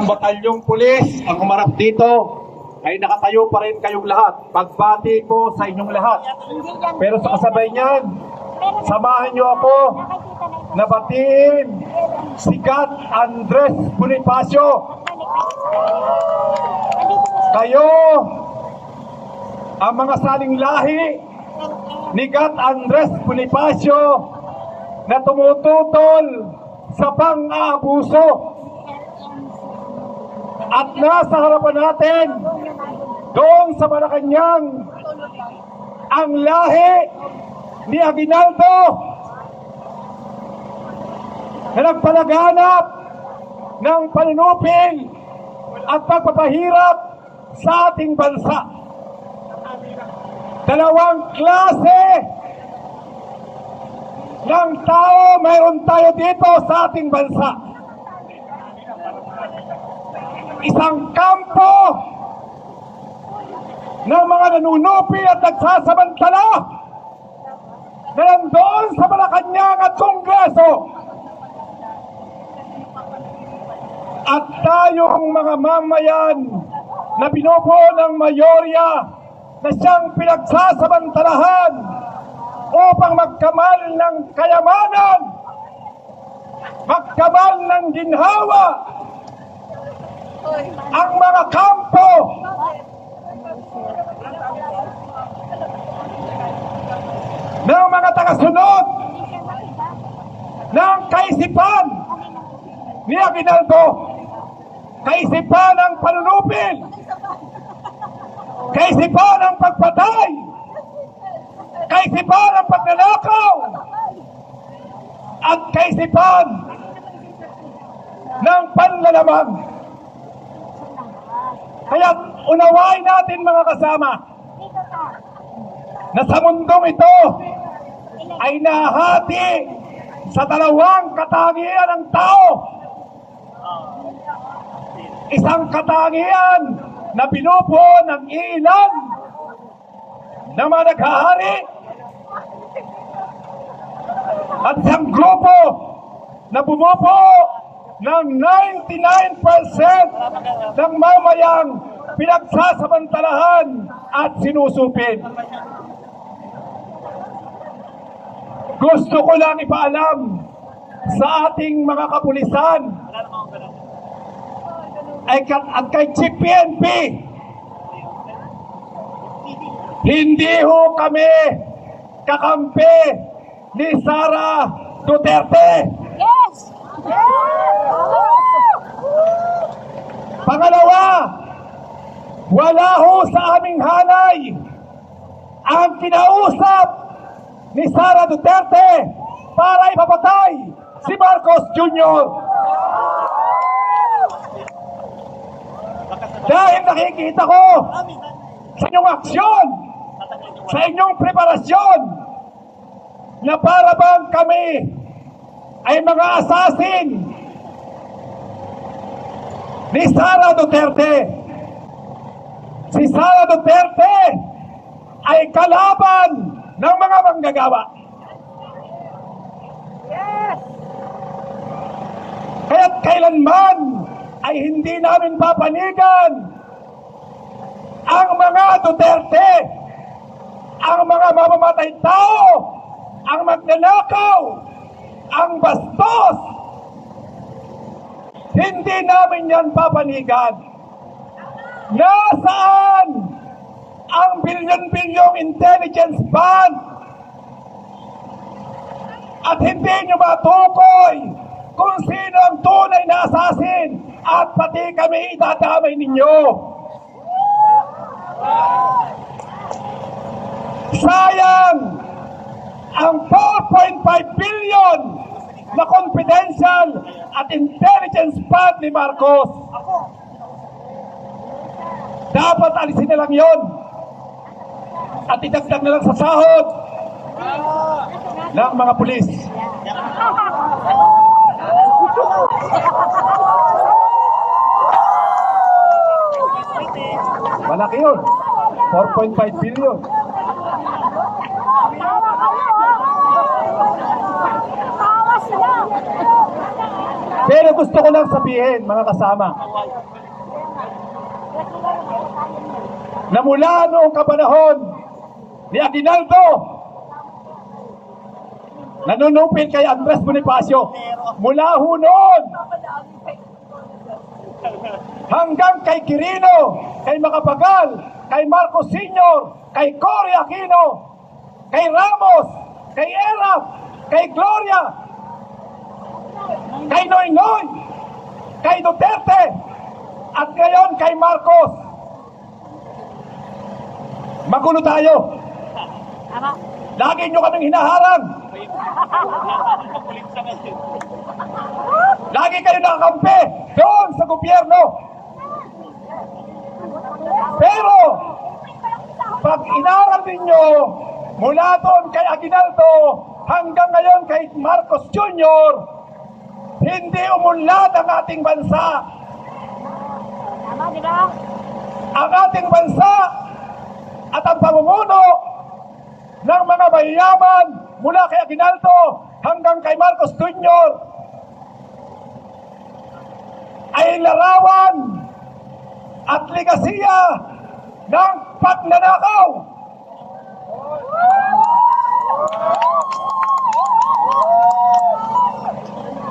Ang batalyong pulis ang umarap dito ay nakatayo pa rin kayong lahat. Pagbati ko sa inyong lahat. Pero sa kasabay niyan, samahan niyo ako na batiin si God Andres Bonifacio. Kayo ang mga saling lahi ni God Andres Bonifacio na tumututol sa pang-aabuso. At nasa harapan natin, doon sa Malacanang, ang lahi ni Aguinaldo na nagpalaganap ng panunupil at pagpapahirap sa ating bansa. Dalawang klase ng tao mayroon tayo dito sa ating bansa. Isang kampo ng mga nanunupi at nagsasamantala na nandoon sa Malacanang at Kongreso. At tayo ang mga mamayan na binubuo ng mayorya na siyang pinagsasamantalahan upang magkamal ng kayamanan, magkamal ng ginhawa, ang mga kampo! Ng mga tagasunod! Ng kaisipan! Ni Aguinaldo, kaisipan ng panunupil, kaisipan ng pagpatay, kaisipan ng pagnanakaw, at kaisipan ng panlalamang. Unawain natin mga kasama na sa mundong ito ay nahati sa dalawang katangian ng tao. Isang katangian na binubuo ng ilan na mga naghahari at isang grupo na bumubuo ng 99% ng mamayang pinagsasamantalahan at sinusupin. Gusto ko lang ipaalam sa ating mga kapulisan ay at kay Chief PNP, hindi ho kami kakampi ni Sara Duterte. Yes! Pangalawa, wala ho sa aming hanay ang kinausap ni Sara Duterte para ipapatay si Marcos Jr. Dahil nakikita ko sa inyong aksyon, sa inyong preparasyon, na para bang kami ay mga asasin ni Sara Duterte. Si Sara Duterte ay kalaban ng mga manggagawa. Kaya't kailanman ay hindi namin papanigan ang mga Duterte, ang mga mamamatay tao, ang magnanakaw, ang bastos, hindi namin yan papanigan. Nasaan ang bilyon-bilyong intelligence fund? At hindi nyo matukoy kung sino ang tunay na assassin at pati kami idadamay ninyo. Sayang ang 4.5 billion na confidential at intelligence fund ni Marcos. Dapat alisin na lang yon at idagdag na lang sa sahod ng mga pulis. Malaki yun. 4.5 billion. Pero gusto ko lang sabihin, mga kasama, na mula noong kapanahon ni Aguinaldo, nanunupin kay Andres Bonifacio, mula ho noon, hanggang kay Quirino, kay Macapagal, kay Marcos Sr., kay Cory Aquino, kay Ramos, kay Erap, kay Gloria, kay Noy Noy, kay Duterte, at ngayon kay Marcos. Magulo tayo. Lagi nyo kaming hinaharang. Lagi kayo nakakampi doon sa gobyerno. Pero, pag inaral ninyo mula doon kay Aguinaldo hanggang ngayon kay Marcos Jr., hindi umunlad ang ating bansa. Tama, di ba? Ang ating bansa pamumuno ng mga mayayaman mula kay Aguinaldo hanggang kay Marcos Jr. ay larawan at ligasiya ng pagnanakaw.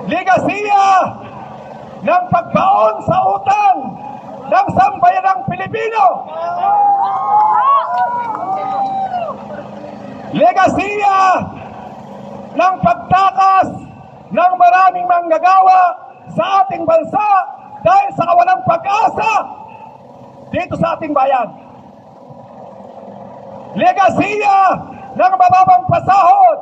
Ligasiya ng pagbaon sa utang ng sambayanang Pilipino. Legasiya ng pagtakas ng maraming manggagawa sa ating bansa dahil sa kawalang pag-asa dito sa ating bayan. Legasiya ng mababang pasahod.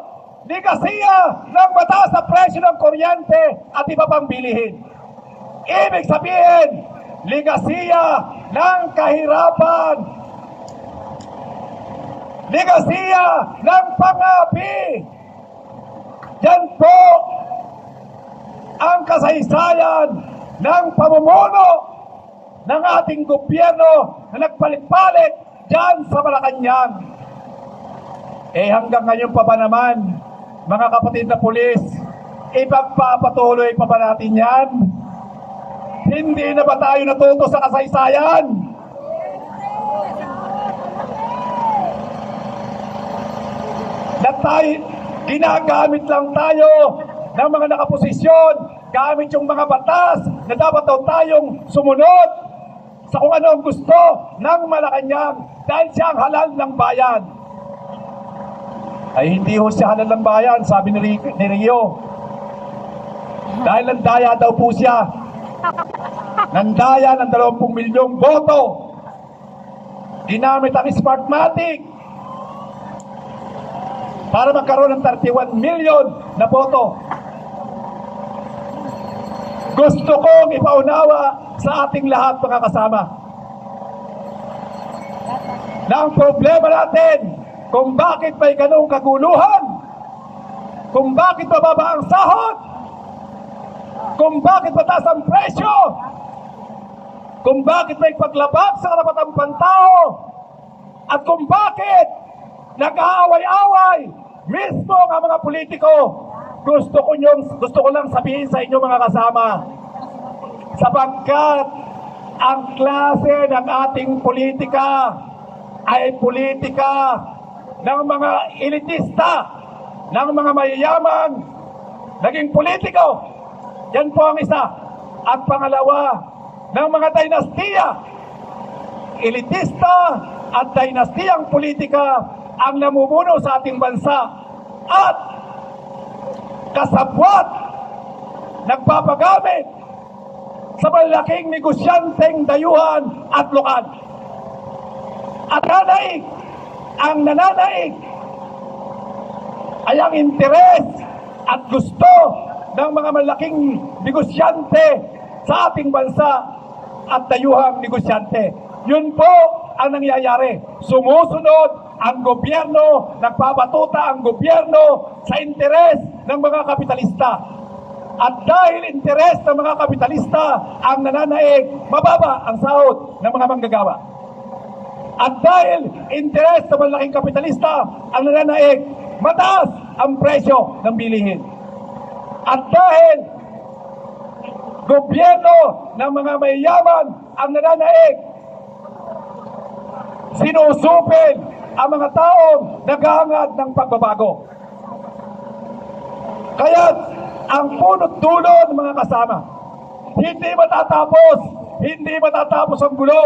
Legasiya ng mataas na presyo ng kuryente at iba pang bilihin. Ibig sabihin, ligasiya ng kahirapan. Ligasiya ng pangapi. Yan po ang kasaysayan ng pamumuno ng ating gobyerno na nagpalit-palit dyan sa Malacanang. Eh hanggang ngayon pa ba naman, mga kapatid na pulis, ipagpapatuloy pa ba natin yan? Hindi na ba tayo natuto sa kasaysayan? Na tayo, ginagamit lang tayo ng mga nakaposisyon gamit yung mga batas na dapat daw tayong sumunod sa kung ano ang gusto ng Malacanang dahil siya ang halal ng bayan. Ay hindi ho siya halal ng bayan, sabi ni, Ri- ni Rio. Dahil nandaya daw po siya Nandaya ng 20 milyong boto. Ginamit ang Smartmatic para magkaroon ng 31 million na boto. Gusto kong ipaunawa sa ating lahat mga kasama na ang problema natin kung bakit may ganong kaguluhan, kung bakit mababa ang sahod, kung bakit mataas ang presyo, kung bakit may paglabag sa karapatang pantao, at kung bakit nag-aaway-away mismo ang mga politiko. Gusto ko, nyong, gusto ko lang sabihin sa inyo mga kasama, sapagkat ang klase ng ating politika ay politika ng mga elitista, ng mga mayayaman, naging politiko. Yan po ang isa. At pangalawa, ng mga dinastiya, elitista at dinastiyang politika ang namumuno sa ating bansa at kasabwat nagpapagamit sa malaking negosyanteng dayuhan at lokal. At nanaig, ang nananaig ay ang interes at gusto ng mga malaking negosyante sa ating bansa at dayuhang negosyante. Yun po ang nangyayari. Sumusunod ang gobyerno, nagpapatuta ang gobyerno sa interes ng mga kapitalista. At dahil interes ng mga kapitalista ang nananaig, mababa ang sahod ng mga manggagawa. At dahil interes ng malaking kapitalista ang nananaig, mataas ang presyo ng bilihin. At dahil gobyerno ng mga mayayaman ang nananaig. Sinusupil ang mga taong naghahangad ng pagbabago. Kaya ang punot dulo ng mga kasama, hindi matatapos, hindi matatapos ang gulo,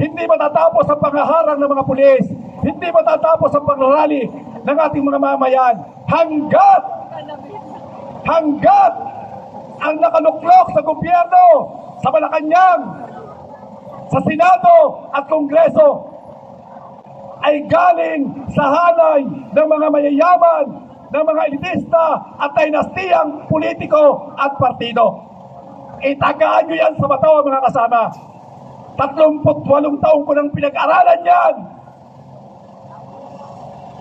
hindi matatapos ang pangaharang ng mga pulis, hindi matatapos ang pangrarally ng ating mga mamayan hanggat hanggat ang nakaluklok sa gobyerno, sa Malacanang, sa Senado at Kongreso ay galing sa hanay ng mga mayayaman, ng mga elitista at dinastiyang politiko at partido. Itagaan nyo yan sa bato, mga kasama. 38 taong ko nang pinag-aralan yan.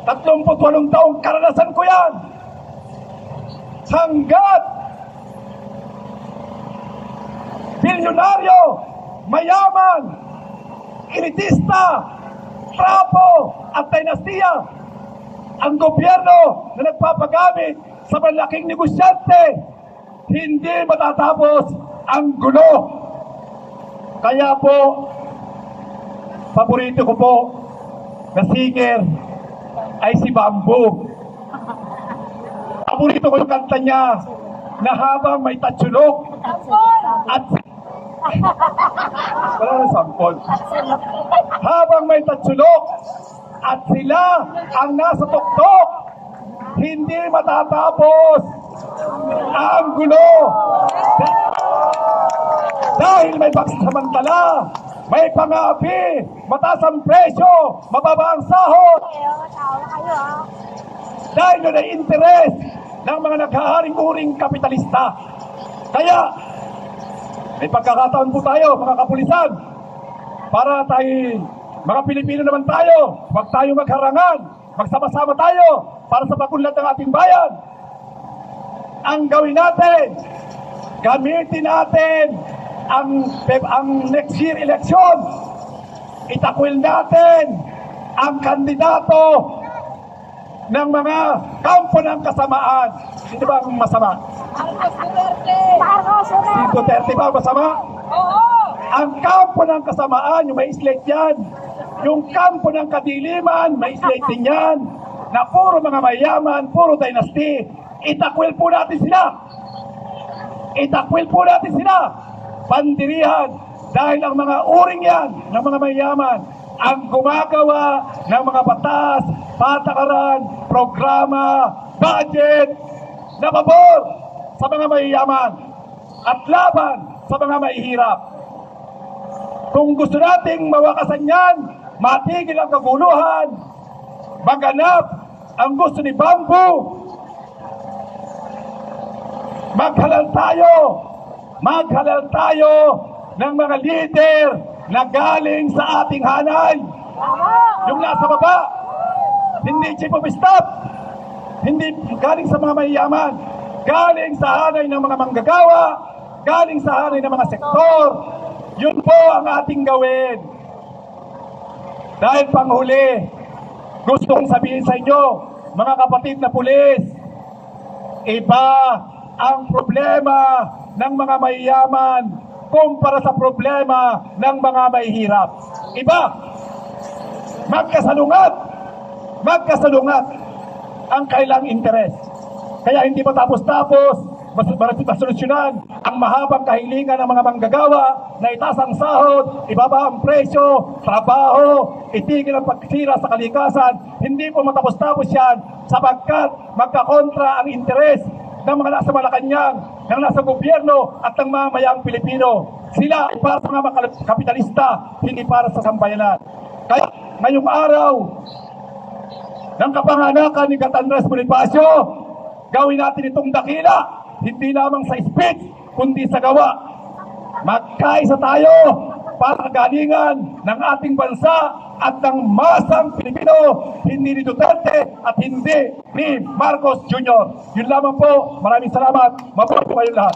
38 taong karanasan ko yan. Hanggat bilyonaryo, mayaman, elitista, trapo at dinastiya ang gobyerno na nagpapagamit sa malaking negosyante hindi matatapos ang gulo. Kaya po, paborito ko po na singer ay si Bamboo. Paborito ko yung kanta niya na habang may tatsulok at wala na sampol. Habang may tatsulok at sila ang nasa tuktok, hindi matatapos ang gulo. Dahil may baksamantala, may pangapi, mataas ang presyo, mababa ang sahod, na ah. dahil ay interes ng mga naghaharing-uring kapitalista. Kaya, may pagkakataon po tayo, mga kapulisan, para tayo, mga Pilipino naman tayo, huwag tayo magharangan, magsama-sama tayo para sa pagunlad ng ating bayan. Ang gawin natin, gamitin natin ang, ang next year election. Itakwil natin ang kandidato ng mga kampo ng kasamaan. Hindi ba masama? Marcos Duterte! Marcos Si Duterte! Duterte ba masama? Oo! Ang kampo ng kasamaan, yung may slate yan. Yung kampo ng kadiliman, may slate din yan. Na puro mga mayaman, puro dynasty. Itakwil po natin sila. Itakwil po natin sila. Pandirihan. Dahil ang mga uring yan, ng mga mayaman, ang gumagawa ng mga batas, patakaran, programa, budget, na pabor sa mga mayayaman at laban sa mga mahihirap. Kung gusto nating mawakasan yan, matigil ang kaguluhan, maganap ang gusto ni Bambu, maghalal tayo, maghalal tayo ng mga leader na galing sa ating hanay. Yung nasa baba, hindi chief of staff, hindi galing sa mga mayayaman, galing sa hanay ng mga manggagawa, galing sa hanay ng mga sektor. Yun po ang ating gawin. Dahil panghuli, gusto kong sabihin sa inyo, mga kapatid na pulis, iba ang problema ng mga mayayaman kumpara sa problema ng mga mahihirap. Iba, magkasalungat, magkasalungat ang kailang interes. Kaya hindi matapos-tapos mas mas masolusyonan ang mahabang kahilingan ng mga manggagawa na itaas ang sahod, ibaba ang presyo, trabaho, itigil ang pagsira sa kalikasan. Hindi po matapos-tapos yan sapagkat magkakontra ang interes ng mga nasa Malacanang, ng nasa gobyerno at ng mga mayang Pilipino. Sila ay para sa mga kapitalista, hindi para sa sambayanan. Kaya ngayong araw, ng kapanganakan ni Catandres Bonifacio, gawin natin itong dakila, hindi lamang sa speech, kundi sa gawa. Magkaisa tayo para galingan ng ating bansa at ng masang Pilipino, hindi ni Duterte at hindi ni Marcos Jr. Yun lamang po. Maraming salamat. Mabuhay po kayong lahat.